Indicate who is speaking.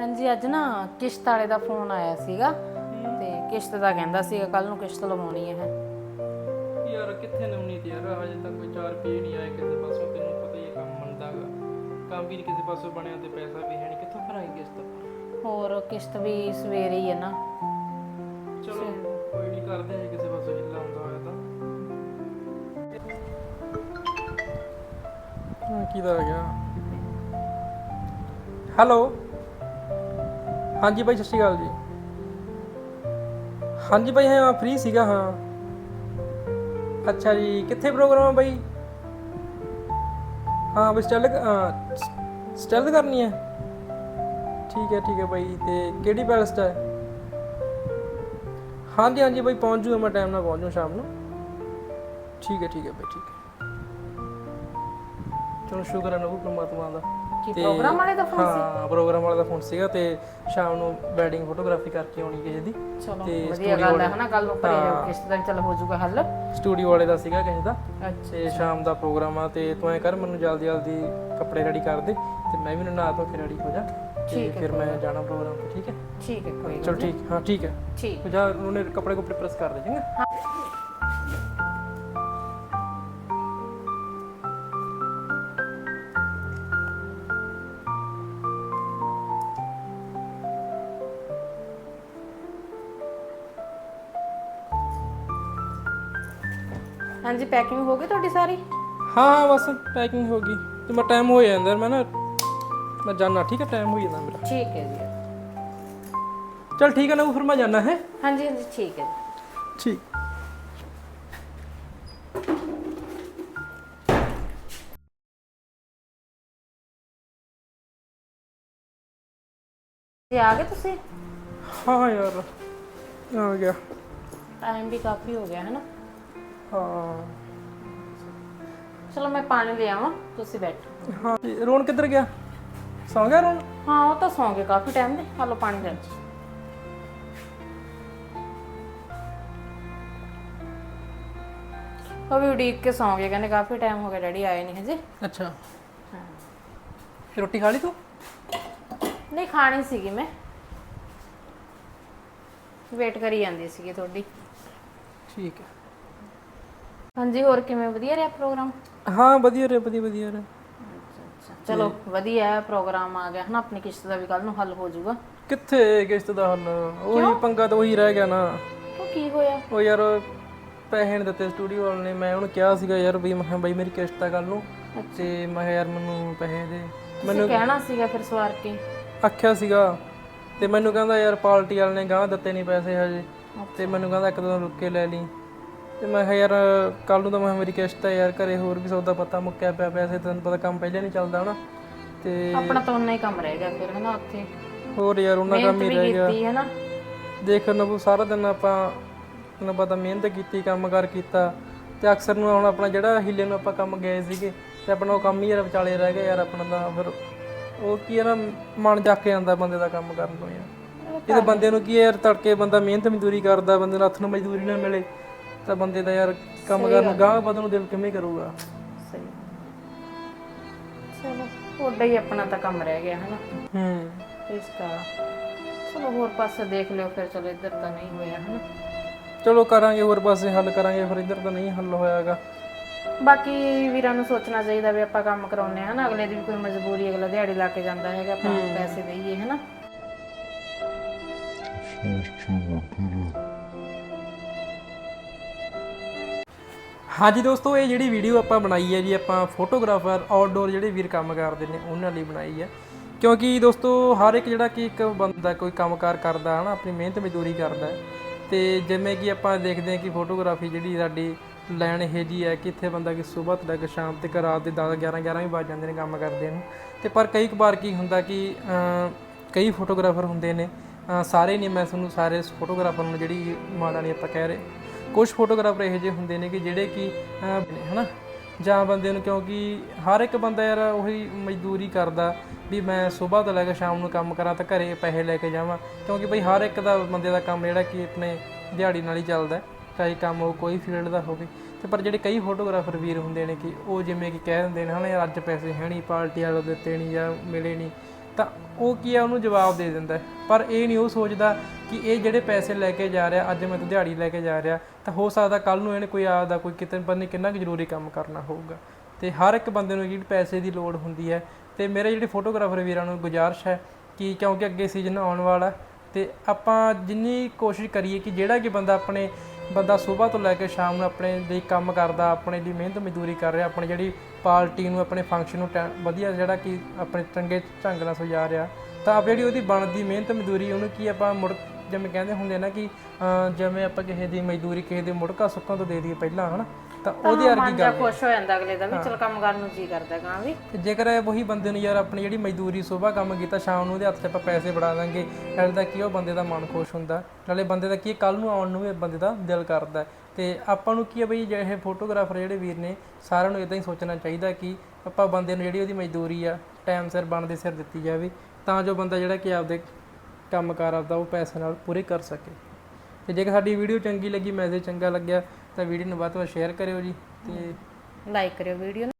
Speaker 1: ਹਾਂਜੀ ਅੱਜ ਨਾ ਕਿਸ਼ਤ ਵਾਲੇ ਦਾ ਫੋਨ ਆਇਆ ਸੀਗਾ ਤੇ ਕਿਸ਼ਤ ਦਾ ਕਹਿੰਦਾ ਸੀਗਾ ਕੱਲ ਨੂੰ ਕਿਸ਼ਤ ਲਵਾਉਣੀ ਹੈ।
Speaker 2: ਯਾਰ ਕਿੱਥੇ ਨਵਨੀ ਤੇ ਯਾਰ? ਹਜੇ ਤੱਕ ਕੋਈ 4 ਰੁਪਏ ਨਹੀਂ ਆਏ ਕਿਸੇ ਪਾਸੋਂ ਤੈਨੂੰ ਪਤਾ ਹੀ ਹੈ ਕੰਮ ਮੰਦਾਗਾ ਕੰਮ ਵੀ ਕਿਸੇ ਪਾਸੋਂ ਬਣਿਆ ਤੇ ਪੈਸਾ ਵੀ ਹੈ ਨਹੀਂ ਕਿੱਥੋਂ ਭਰਾਈ ਕਿਸ਼ਤ?
Speaker 1: ਹੋਰ ਕਿਸ਼ਤ ਵੀ ਸਵੇਰੇ ਹੀ ਹੈ ਨਾ।
Speaker 2: ਚਲੋ ਕੋਈ ਨਹੀਂ ਕਰਦੇ ਹਾਂ ਕਿਸੇ ਪਾਸੋਂ ਜਿੱਲਾ ਹੁੰਦਾ ਹੋਇਆ ਤਾਂ। ਹਾਂ ਕੀ ਦਾ ਆ ਗਿਆ? ਹੈਲੋ ਹਾਂਜੀ ਭਾਈ, ਸਤਿ ਸ਼੍ਰੀ ਅਕਾਲ ਜੀ। ਹਾਂਜੀ ਭਾਈ, ਹਾਂ ਫ੍ਰੀ ਸੀਗਾ, ਹਾਂ। ਅੱਛਾ ਜੀ, ਕਿੱਥੇ ਪ੍ਰੋਗਰਾਮ ਹੈ ਬਾਈ? ਹਾਂ ਬਸ ਸਟੈਲ ਸਟੈਲ ਕਰਨੀ ਹੈ। ਠੀਕ ਹੈ ਠੀਕ ਹੈ ਬਾਈ, ਤੇ ਕਿਹੜੀ ਪੈਲਸ ਹੈ? ਹਾਂਜੀ ਹਾਂਜੀ ਬਾਈ, ਪਹੁੰਚ ਜੂਗਾ ਮੈਂ ਟਾਈਮ ਨਾਲ ਪਹੁੰਚ ਜੂ ਸ਼ਾਮ ਨੂੰ। ਠੀਕ ਹੈ ਠੀਕ ਹੈ ਬਾਈ, ਠੀਕ ਹੈ। ਚਲੋ, ਸ਼ੁਕਰ ਹੈ ਨਬੂ ਪ੍ਰਮਾਤਮਾ ਦਾ।
Speaker 1: ਕੀ ਪ੍ਰੋਗਰਾਮ ਵਾਲੇ ਦਾ ਫੋਨ ਸੀ?
Speaker 2: ਹਾਂ ਪ੍ਰੋਗਰਾਮ ਵਾਲੇ ਦਾ ਫੋਨ ਸੀਗਾ ਤੇ ਸ਼ਾਮ ਨੂੰ ਵੈਡਿੰਗ ਫੋਟੋਗ੍ਰਾਫੀ ਕਰਕੇ ਆਉਣੀ ਕਿਸੇ ਦੀ।
Speaker 1: ਚਲੋ
Speaker 2: ਤੇ
Speaker 1: ਵਧੀਆ ਗੱਲ ਹੈ ਹਨਾ ਕੱਲ ਨੂੰ ਭਰੇ
Speaker 2: ਹਾਂ।
Speaker 1: ਕਿਸ਼ਤ ਦਾ ਵੀ ਚੱਲ ਹੋ ਜਾਊਗਾ ਹੱਲ।
Speaker 2: ਸਟੂਡੀਓ ਵਾਲੇ ਦਾ ਸੀਗਾ ਕਿਸੇ ਦਾ।
Speaker 1: ਅੱਛਾ।
Speaker 2: ਤੇ ਸ਼ਾਮ ਦਾ ਪ੍ਰੋਗਰਾਮ ਆ ਤੇ ਤੂੰ ਐ ਕਰ ਮੈਨੂੰ ਜਲਦੀ ਜਲਦੀ ਕੱਪੜੇ ਰੈਡੀ ਕਰ ਦੇ ਤੇ ਮੈਂ ਵੀ ਨਹਾ ਧੋ ਕੇ ਰੈਡੀ ਹੋ ਜਾ
Speaker 1: ਠੀਕ ਹੈ,
Speaker 2: ਫਿਰ ਮੈਂ ਜਾਣਾ ਪ੍ਰੋਗਰਾਮ ਤੇ ਠੀਕ ਹੈ?
Speaker 1: ਠੀਕ ਹੈ ਕੋਈ
Speaker 2: ਚਲ
Speaker 1: ਗੱਲ।
Speaker 2: ਠੀਕ ਹਾਂ ਠੀਕ ਹੈ।
Speaker 1: ਠੀਕ।
Speaker 2: ਜਾ ਉਹਨੇ ਕੱਪੜੇ ਕੁਪੜੇ ਪ੍ਰੈਸ ਕਰ ਦੇ ਚੰਗਾ।
Speaker 1: ਹਾਂਜੀ ਪੈਕਿੰਗ ਹੋ ਗਈ ਤੁਹਾਡੀ ਸਾਰੀ?
Speaker 2: ਹਾਂ ਹਾਂ ਬਸ ਪੈਕਿੰਗ ਹੋ ਗਈ। ਤੇ ਮੈਂ ਟਾਈਮ ਹੋ ਜਾਂਦਾ ਮੈਂ ਨਾ ਮੈਂ ਜਾਣਾ ਠੀਕ ਹੈ ਟਾਈਮ ਹੋ ਜਾਂਦਾ ਮੇਰਾ।
Speaker 1: ਠੀਕ ਹੈ ਜੀ।
Speaker 2: ਚਲ ਠੀਕ ਹੈ ਨਾ ਫਿਰ ਮੈਂ ਜਾਣਾ ਹੈ?
Speaker 1: ਹਾਂਜੀ ਹਾਂਜੀ ਠੀਕ ਹੈ ਜੀ।
Speaker 2: ਠੀਕ।
Speaker 1: ਜੀ ਆ ਗਏ ਤੁਸੀਂ?
Speaker 2: ਹਾਂ ਯਾਰ ਆ ਗਿਆ।
Speaker 1: ਟਾਈਮ ਵੀ ਕਾਫੀ ਹੋ ਗਿਆ ਹੈ ਨਾ?
Speaker 2: ਹਾਂ।
Speaker 1: ਚਲੋ ਮੈਂ ਪਾਣੀ ਲੈ ਆਵਾਂ ਤੁਸੀਂ ਬੈਠੋ।
Speaker 2: ਹਾਂ। ਰੋਣ ਕਿੱਧਰ ਗਿਆ? ਸੌਂ ਗਿਆ ਰੋਣ?
Speaker 1: ਹਾਂ ਉਹ ਤਾਂ ਸੌਂ ਗਏ ਕਾਫੀ ਟਾਈਮ ਦੇ। ਹਲੋ ਪਾਣੀ ਲੈ ਜੀ ਉਹ ਵੀ ਉਡੀਕ ਕੇ ਸੌਂ ਗਏ ਕਹਿੰਦੇ ਕਾਫੀ ਟਾਈਮ ਹੋ ਗਿਆ ਡੈਡੀ ਆਏ ਨਹੀਂ ਹਜੇ।
Speaker 2: ਅੱਛਾ। ਰੋਟੀ ਖਾ ਲਈ ਤੂੰ?
Speaker 1: ਨਹੀਂ ਖਾਣੀ ਸੀਗੀ ਮੈਂ। ਵੇਟ ਕਰੀ ਜਾਂਦੀ ਸੀਗੀ ਤੁਹਾਡੀ
Speaker 2: ਠੀਕ ਹੈ।
Speaker 1: ਹਾਂਜੀ ਹੋਰ ਕਿਵੇਂ? ਵਧੀਆ ਰਿਹਾ ਪ੍ਰੋਗਰਾਮ
Speaker 2: ਹਾਂ ਵਧੀਆ ਰੇ ਵਧੀਆ ਵਧੀਆ ਰੇ
Speaker 1: ਚਲੋ ਵਧੀਆ ਹੈ ਪ੍ਰੋਗਰਾਮ ਆ ਗਿਆ। ਹਨਾ ਆਪਣੀ ਕਿਸ਼ਤ ਦਾ ਵੀ ਕੱਲ ਨੂੰ ਹੱਲ ਹੋ ਜਾਊਗਾ।
Speaker 2: ਕਿੱਥੇ ਕਿਸ਼ਤ ਦਾ ਹੱਲ? ਉਹੀ ਪੰਗਾ ਤਾਂ ਉਹੀ ਰਹਿ ਗਿਆ ਨਾ।
Speaker 1: ਉਹ ਕੀ ਹੋਇਆ?
Speaker 2: ਉਹ ਯਾਰ ਪੈਸੇ ਨਹੀਂ ਦਿੱਤੇ ਸਟੂਡੀਓ ਵਾਲੇ ਨੇ। ਮੈਂ ਉਹਨੂੰ ਕਿਹਾ ਸੀਗਾ ਯਾਰ ਵੀ ਮੈਂ ਕਿਹਾ ਬਾਈ ਮੇਰੀ ਕਿਸ਼ਤ ਆ ਕੱਲ ਨੂੰ। ਤੇ ਮੈਂ ਕਿਹਾ ਯਾਰ ਮੈਨੂੰ ਪੈਸੇ ਦੇ।
Speaker 1: ਤੁਸੀਂ ਕਹਿਣਾ ਸੀਗਾ ਫਿਰ ਸਵਾਰ ਕੇ।
Speaker 2: ਆਖਿਆ ਸੀਗਾ। ਤੇ ਮੈਨੂੰ ਕਹਿੰਦਾ ਯਾਰ ਪਾਰਟੀ ਵਾਲੇ ਨੇ ਗਾਹ ਦਿੱਤੇ ਨਹੀਂ ਪੈਸੇ ਹਜੇ। ਤੇ ਮੈਨੂੰ ਕਹਿੰਦਾ ਇੱਕ ਦੋ ਦਿਨ ਰੁੱਕ ਕੇ ਲੈ ਲਈ। ਤੇ ਮੈਂ ਕਿਹਾ ਯਾਰ ਕੱਲ ਨੂੰ ਤਾਂ ਮੈਂ ਮੇਰੀ ਕਿਸ਼ਤ ਹੈ ਯਾਰ ਘਰੇ ਹੋਰ ਵੀ ਸੌਦਾ ਪਤਾ ਮੁੱਕਿਆ ਪਿਆ ਪੈਸੇ ਤੈਨੂੰ ਪਤਾ ਕੰਮ ਪਹਿਲੇ ਨਹੀਂ ਚੱਲਦਾ ਹਨਾ। ਤੇ
Speaker 1: ਆਪਣਾ ਤਾਂ ਉਨਾ ਹੀ ਕੰਮ ਰਹਿ ਗਿਆ ਫਿਰ ਹਨਾ ਉੱਥੇ।
Speaker 2: ਹੋਰ ਯਾਰ ਉਹਨਾਂ ਕੰਮ
Speaker 1: ਮਿਹਨਤ
Speaker 2: ਹੀ
Speaker 1: ਵੀ
Speaker 2: ਰਹਿ ਗਿਆ।
Speaker 1: ਕੀਤੀ ਹੈ ਨਾ।
Speaker 2: ਸਾਰਾ ਦਿਨ ਆਪਾਂ ਤੈਨੂੰ ਪਤਾ ਮਿਹਨਤ ਕੀਤੀ ਕੰਮਕਾਰ ਕੀਤਾ। ਤੇ ਅਕਸਰ ਨੂੰ ਹੁਣ ਆਪਣਾ ਜਿਹੜਾ ਹਿੱਲੇ ਨੂੰ ਆਪਾਂ ਕੰਮ ਗਏ ਸੀਗੇ ਤੇ ਆਪਣਾ ਉਹ ਕੰਮ ਹੀ ਯਾਰ ਵਿਚਾਲੇ ਰਹਿ ਗਿਆ ਯਾਰ ਆਪਣਾ ਦਾ ਫਿਰ ਉਹ ਕੀ ਹੈ ਨਾ ਮਨ ਜਾ ਕੇ ਜਾਂਦਾ ਬੰਦੇ ਦਾ ਕੰਮ ਕਰਨ ਤੋਂ ਯਾਰ। ਇਹਦੇ ਬੰਦੇ ਨੂੰ ਕੀ ਹੈ ਯਾਰ ਤੜਕੇ ਬੰਦਾ ਮਿਹਨਤ ਮਜ਼ਦੂਰੀ ਕਰਦਾ ਬੰਦੇ ਨੂੰ ਹੱਥ ਨੂੰ ਮਜ਼ਦੂਰੀ ਨਾ ਮਿਲੇ। ਤਾਂ ਬੰਦੇ ਦਾ ਯਾਰ ਕੰਮ ਕਰਨ ਨੂੰ ਗਾਹ ਵਧਣ ਨੂੰ ਦਿਲ ਕਿਵੇਂ ਕਰੂਗਾ?
Speaker 1: ਸਹੀ। ਚਲੋ ਉਹਦਾ ਹੀ ਆਪਣਾ ਤਾਂ ਕੰਮ ਰਹਿ ਗਿਆ ਹਨਾ?
Speaker 2: ਹੂੰ।
Speaker 1: ਇਸ ਦਾ ਚਲੋ ਹੋਰ ਪਾਸੇ ਦੇਖ ਲਿਓ ਫਿਰ ਚਲੋ ਇੱਧਰ ਤਾਂ ਨਹੀਂ ਹੋਇਆ ਹਨਾ?
Speaker 2: ਚਲੋ ਕਰਾਂਗੇ ਹੋਰ ਪਾਸੇ ਹੱਲ ਕਰਾਂਗੇ ਫਿਰ ਇੱਧਰ ਤਾਂ ਨਹੀਂ ਹੱਲ ਹੋਇਆਗਾ।
Speaker 1: ਬਾਕੀ ਵੀਰਾਂ ਨੂੰ ਸੋਚਣਾ ਚਾਹੀਦਾ ਵੀ ਆਪਾਂ ਕੰਮ ਕਰਾਉਨੇ ਆ ਨਾ ਅਗਲੇ ਦੀ ਵੀ ਕੋਈ ਮਜਬੂਰੀ ਅਗਲਾ ਦਿਹਾੜੀ ਲਾ ਕੇ ਜਾਂਦਾ ਹੈਗਾ ਆਪਾਂ ਨੂੰ ਪੈਸੇ ਦੇਈਏ ਹਨਾ?
Speaker 2: ਹਾਂਜੀ ਦੋਸਤੋ, ਇਹ ਜਿਹੜੀ ਵੀਡੀਓ ਆਪਾਂ ਬਣਾਈ ਹੈ ਜੀ, ਆਪਾਂ ਫੋਟੋਗ੍ਰਾਫਰ ਆਊਟਡੋਰ ਜਿਹੜੇ ਵੀਰ ਕੰਮ ਕਰਦੇ ਨੇ, ਉਹਨਾਂ ਲਈ ਬਣਾਈ ਹੈ। ਕਿਉਂਕਿ ਦੋਸਤੋ, ਹਰ ਇੱਕ ਜਿਹੜਾ ਕਿ ਇੱਕ ਬੰਦਾ ਕੋਈ ਕੰਮਕਾਰ ਕਰਦਾ ਹੈ ਨਾ ਆਪਣੀ ਮਿਹਨਤ ਮਜ਼ਦੂਰੀ ਕਰਦਾ ਹੈ। ਤੇ ਜਿਵੇਂ ਕਿ ਆਪਾਂ ਦੇਖਦੇ ਹਾਂ ਕਿ ਫੋਟੋਗ੍ਰਾਫੀ ਜਿਹੜੀ ਸਾਡੀ ਲੈਣ ਇਹ ਜੀ ਹੈ ਕਿ ਇੱਥੇ ਬੰਦਾ ਕਿ ਸਵੇਰ ਤੋਂ ਲੈ ਕੇ ਸ਼ਾਮ ਤੱਕ, ਰਾਤ ਦੇ 10 11 11 ਵੀ ਵੱਜ ਜਾਂਦੇ ਨੇ ਕੰਮ ਕਰਦੇ ਨੂੰ। ਤੇ ਪਰ ਕਈ ਕੁ ਵਾਰ ਕੀ ਹੁੰਦਾ ਕਿ ਕਈ ਫੋਟੋਗ੍ਰਾਫਰ ਹੁੰਦੇ ਨੇ ਸਾਰੇ ਨਹੀਂ, ਮੈਂ ਤੁਹਾਨੂੰ ਸਾਰੇ ਫੋਟੋਗ੍ਰਾਫਰ ਨੂੰ ਜਿਹੜੀ ਮਾੜਾ ਨਹੀਂ ਆਪਾਂ ਕਹਿ ਰਹੇ ਕੁਝ ਫੋਟੋਗ੍ਰਾਫਰ ਇਹੋ ਜਿਹੇ ਹੁੰਦੇ ਨੇ ਕਿ ਜਿਹੜੇ ਕਿ ਅਹ, ਨੇ ਹਨਾ ਜਾਂ ਬੰਦੇ ਨੂੰ ਕਿਉਂਕਿ ਹਰ ਇੱਕ ਬੰਦਾ ਯਾਰ ਉਹੀ ਮਜ਼ਦੂਰੀ ਕਰਦਾ ਵੀ ਮੈਂ ਸਵੇਰ ਤੋਂ ਲੈ ਕੇ ਸ਼ਾਮ ਨੂੰ ਕੰਮ ਕਰਾਂ ਤਾਂ ਘਰੇ ਪੈਸੇ ਲੈ ਕੇ ਜਾਵਾਂ। ਕਿਉਂਕਿ ਬਈ ਹਰ ਇੱਕ ਦਾ ਬੰਦੇ ਦਾ ਕੰਮ ਜਿਹੜਾ ਕਿ ਆਪਣੇ ਦਿਹਾੜੀ ਨਾਲ ਹੀ ਚੱਲਦਾ ਹੈ, ਚਾਹੇ ਕੰਮ ਉਹ ਕੋਈ ਫੀਲਡ ਦਾ ਹੋਵੇ। ਤੇ ਪਰ ਜਿਹੜੇ ਕਈ ਫੋਟੋਗ੍ਰਾਫਰ ਵੀਰ ਹੁੰਦੇ ਨੇ ਕਿ ਉਹ ਜਿਵੇਂ ਕਿ ਕਹਿ ਦਿੰਦੇ ਨੇ ਹਨਾ ਯਾਰ ਅੱਜ ਪੈਸੇ ਹੈ ਨਹੀਂ ਪਾਰਟੀ ਵਾਲੇ ਦਿੱਤੇ ਨਹੀਂ ਜਾਂ ਮਿਲੇ ਨਹੀਂ ਤਾਂ ਉਹ ਕੀ ਹੈ ਉਹਨੂੰ ਜਵਾਬ ਦੇ ਦਿੰਦਾ ਪਰ ਇਹ ਨਹੀਂ ਉਹ ਸੋਚਦਾ ਕਿ ਇਹ ਜਿਹੜੇ ਪੈਸੇ ਲੈ ਕੇ ਜਾ ਰਿਹਾ, ਅੱਜ ਮੈਂ ਤਾਂ ਦਿਹਾੜੀ ਲੈ ਕੇ ਜਾ ਰਿਹਾ, ਤਾਂ ਹੋ ਸਕਦਾ ਕੱਲ ਨੂੰ ਇਹਨੇ ਕੋਈ ਆਪਦਾ ਕੋਈ ਕਿਤੇ ਪਤਾ ਕਿੰਨਾ ਕੁ ਜ਼ਰੂਰੀ ਕੰਮ ਕਰਨਾ ਹੋਊਗਾ। ਤੇ ਹਰ ਇੱਕ ਬੰਦੇ ਨੂੰ ਜਿਹੜੀ ਪੈਸੇ ਦੀ ਲੋੜ ਹੁੰਦੀ ਹੈ, ਤੇ ਮੇਰੇ ਜਿਹੜੇ ਫੋਟੋਗ੍ਰਾਫਰ ਵੀਰਾਂ ਨੂੰ ਗੁਜ਼ਾਰਿਸ਼ ਹੈ ਕਿ ਕਿਉਂਕਿ ਅੱਗੇ ਸੀਜ਼ਨ ਆਉਣ ਵਾਲਾ ਤੇ ਆਪਾਂ ਜਿੰਨੀ ਕੋਸ਼ਿਸ਼ ਕਰੀਏ ਕਿ ਜਿਹੜਾ ਕਿ ਬੰਦਾ ਆਪਣੇ ਬੰਦਾ ਸਵੇਰ ਤੋਂ ਲੈ ਕੇ ਸ਼ਾਮ ਨੂੰ ਆਪਣੇ ਲਈ ਕੰਮ ਕਰਦਾ, ਆਪਣੇ ਲਈ ਮਿਹਨਤ ਮਜ਼ਦੂਰੀ ਕਰ ਰਿਹਾ, ਆਪਣੀ ਜਿਹੜੀ ਪਾਰਟੀ ਨੂੰ, ਆਪਣੇ ਫੰਕਸ਼ਨ ਨੂੰ ਟੈ- ਵਧੀਆ ਜਿਹੜਾ ਕਿ ਆਪਣੇ ਚੰਗੇ ਢੰਗ ਨਾਲ ਸਜਾ ਰਿਹਾ, ਤਾਂ ਆਪ ਜਿਹੜੀ ਉਹਦੀ ਬਣਦੀ ਮਿਹਨਤ ਮਜ਼ਦੂਰੀ, ਉਹਨੂੰ ਕੀ ਆਪਾਂ ਮੁੜ ਜਿਵੇਂ ਕਹਿੰਦੇ ਹੁੰਦੇ ਨਾ ਕਿ ਅਹ ਜਿਵੇਂ ਆਪਾਂ ਕਿਸੇ ਦੀ ਮਜ਼ਦੂਰੀ ਕਿਸੇ ਦੇ ਮੁੜਕਾ ਸੁੱਕਾਂ ਤੋਂ ਦੇ ਦਈਏ ਪਹਿਲਾਂ ਹਨਾ ਤਾਂ ਉਹਦੇ ਵਰਗੀ
Speaker 1: ਮਨ ਜਾ ਖੁਸ਼ ਹੋ ਜਾਂਦਾ ਅਗਲੇ ਦਾ ਵੀ ਚਲ ਕੰਮ ਕਰਨ ਨੂੰ ਜੀ ਕਰਦਾ ਕਾਂ ਵੀ।
Speaker 2: ਤੇ ਜੇਕਰ ਇਹ ਉਹੀ ਬੰਦੇ ਨੂੰ ਯਾਰ ਆਪਣੀ ਜਿਹੜੀ ਮਜ਼ਦੂਰੀ ਸਵੇਰ ਕੰਮ ਕੀਤਾ ਸ਼ਾਮ ਨੂੰ ਉਹਦੇ ਹੱਥ 'ਚ ਆਪਾਂ ਪੈਸੇ ਫੜਾ ਦਾਂਗੇ ਨਾਲੇ ਦਾ ਕੀ ਉਹ ਬੰਦੇ ਦਾ ਮਨ ਖੁਸ਼ ਹੁੰਦਾ ਨਾਲੇ ਬੰਦੇ ਦਾ ਕੀ ਕੱਲ ਨੂੰ ਆਉਣ ਨੂੰ ਵੀ ਬੰਦੇ ਦਾ ਦਿਲ ਕਰਦਾ। ਤੇ ਆਪਾਂ ਨੂੰ ਕੀ ਹੈ ਬਈ ਜਿਹੜੇ ਫੋਟੋਗ੍ਰਾਫਰ ਜਿਹੜੇ ਵੀਰ ਨੇ ਸਾਰਿਆਂ ਨੂੰ ਇਦਾਂ ਹੀ ਸੋਚਣਾ ਚਾਹੀਦਾ ਕਿ ਆਪਾਂ ਬੰਦੇ ਨੂੰ ਜਿਹੜੀ ਉਹਦੀ ਮਜ਼ਦੂਰੀ ਆ ਟਾਈਮ ਸਿਰ ਬਣਦੇ ਸਿਰ ਦਿੱਤੀ ਜਾਵੇ ਤਾਂ ਜੋ ਬੰਦਾ ਜਿਹੜਾ ਕਿ ਆਪਦੇ ਕੰਮ ਕਾਰ ਆਪਦਾ ਉਹ ਪੈਸੇ ਨਾਲ ਪੂਰੇ ਕਰ ਸਕੇ। ਤੇ ਜੇਕਰ ਸਾਡੀ ਵੀਡੀਓ ਚੰਗੀ ਲੱਗੀ, ਮੈਸੇਜ ਚੰਗਾ ਲੱਗਿਆ, ਤਾਂ ਵੀਡੀਓ ਨੂੰ ਵੱਧ ਤੋਂ ਵੱਧ ਸ਼ੇਅਰ ਕਰਿਓ ਜੀ ਤੇ
Speaker 1: ਲਾਈਕ ਕਰਿਓ ਵੀਡੀਓ